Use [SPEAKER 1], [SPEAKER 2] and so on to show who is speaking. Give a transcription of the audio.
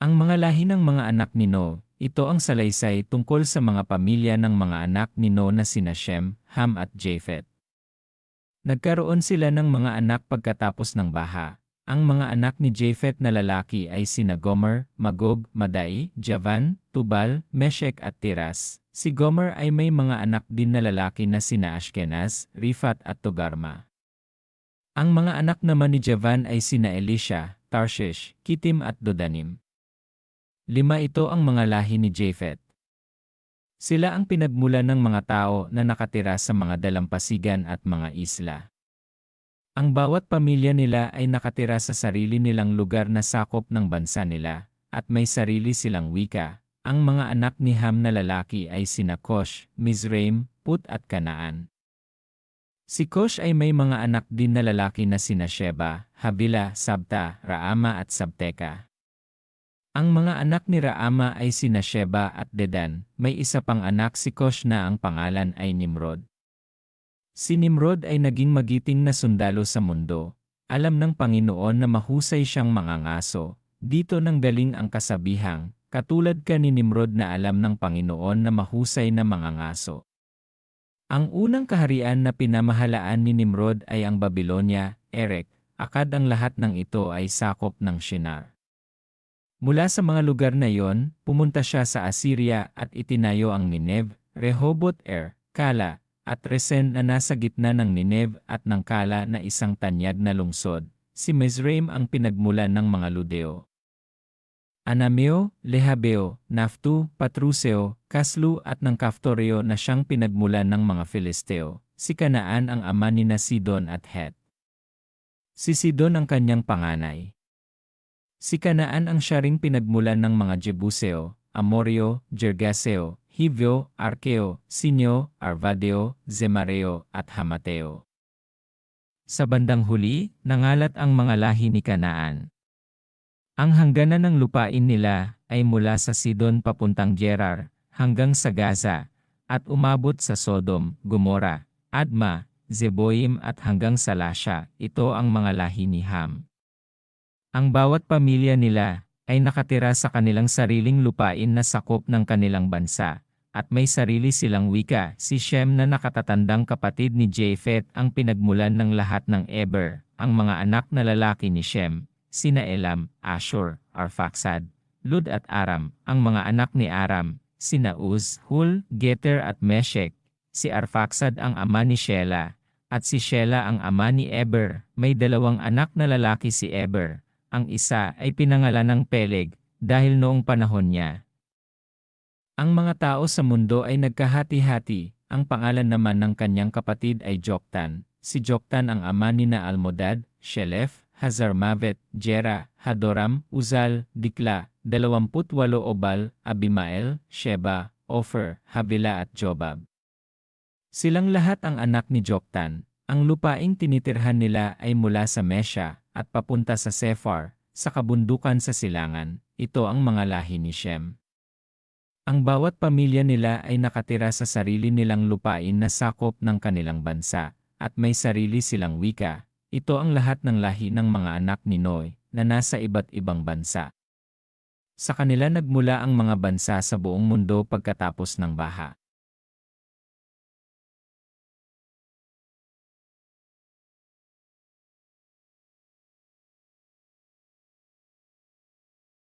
[SPEAKER 1] Ang mga lahi ng mga anak ni No, ito ang salaysay tungkol sa mga pamilya ng mga anak ni No na sina Shem, Ham at Japhet. Nagkaroon sila ng mga anak pagkatapos ng baha. Ang mga anak ni Japhet na lalaki ay sina Gomer, Magog, Madai, Javan, Tubal, Meshek at Tiras. Si Gomer ay may mga anak din na lalaki na sina Ashkenaz, Rifat at Togarma. Ang mga anak naman ni Javan ay sina Elisha, Tarshish, Kitim at Dodanim. Lima ito ang mga lahi ni Japhet. Sila ang pinagmula ng mga tao na nakatira sa mga dalampasigan at mga isla. Ang bawat pamilya nila ay nakatira sa sarili nilang lugar na sakop ng bansa nila, at may sarili silang wika. Ang mga anak ni Ham na lalaki ay sina Kosh, Mizraim, Put at Kanaan. Si Kosh ay may mga anak din na lalaki na sina Sheba, Habila, Sabta, Raama at Sabteka. Ang mga anak ni Raama ay sina Sheba at Dedan, may isa pang anak si Kosh na ang pangalan ay Nimrod. Si Nimrod ay naging magiting na sundalo sa mundo. Alam ng Panginoon na mahusay siyang mangangaso. Dito nang daling ang kasabihang, katulad ka ni Nimrod na alam ng Panginoon na mahusay na mangangaso. Ang unang kaharian na pinamahalaan ni Nimrod ay ang Babylonia, Erek, akad ang lahat ng ito ay sakop ng Shinar. Mula sa mga lugar na iyon, pumunta siya sa Assyria at itinayo ang Nineve, Rehoboth Er, Kala, at Resen na nasa gitna ng Nineve at ng Kala na isang tanyag na lungsod. Si Mizraim ang pinagmulan ng mga Ludeo. Anameo, Lehabeo, Naftu, Patruseo, Kaslu at ng Kaftoreo na siyang pinagmulan ng mga Filisteo. Si Kanaan ang ama ni na Sidon at Het. Si Sidon ang kanyang panganay. Si Kanaan ang siya ring pinagmulan ng mga Jebuseo, Amorio, Jergaseo, Hivyo, Arkeo, Sinyo, Arvadeo, Zemareo at Hamateo. Sa bandang huli, nangalat ang mga lahi ni Kanaan. Ang hangganan ng lupain nila ay mula sa Sidon papuntang Gerar hanggang sa Gaza at umabot sa Sodom, Gomora, Adma, Zeboim at hanggang sa Lasha. Ito ang mga lahi ni Ham. Ang bawat pamilya nila ay nakatira sa kanilang sariling lupain na sakop ng kanilang bansa at may sarili silang wika. Si Shem na nakatatandang kapatid ni Japhet ang pinagmulan ng lahat ng Eber, ang mga anak na lalaki ni Shem, sina Elam, Ashur, Arphaxad, Lud at Aram, ang mga anak ni Aram, sina Uz, Hul, Geter at Meshek, si Arphaxad ang ama ni Shela, at si Shela ang ama ni Eber, may dalawang anak na lalaki si Eber, ang isa ay pinangalan ng Peleg, dahil noong panahon niya, ang mga tao sa mundo ay nagkahati-hati, ang pangalan naman ng kanyang kapatid ay Joktan. Si Joktan ang ama ni na Almodad, Shelef, Hazarmavet, Jera, Hadoram, Uzal, Dikla, 28 Obal, Abimael, Sheba, Ofer, Havila at Jobab. Silang lahat ang anak ni Joktan. Ang lupaing tinitirhan nila ay mula sa Mesha at papunta sa Sephar, sa kabundukan sa silangan. Ito ang mga lahi ni Shem. Ang bawat pamilya nila ay nakatira sa sarili nilang lupain na sakop ng kanilang bansa, at may sarili silang wika. Ito ang lahat ng lahi ng mga anak ni Noy na nasa iba't ibang bansa. Sa kanila nagmula ang mga bansa sa buong mundo pagkatapos ng baha.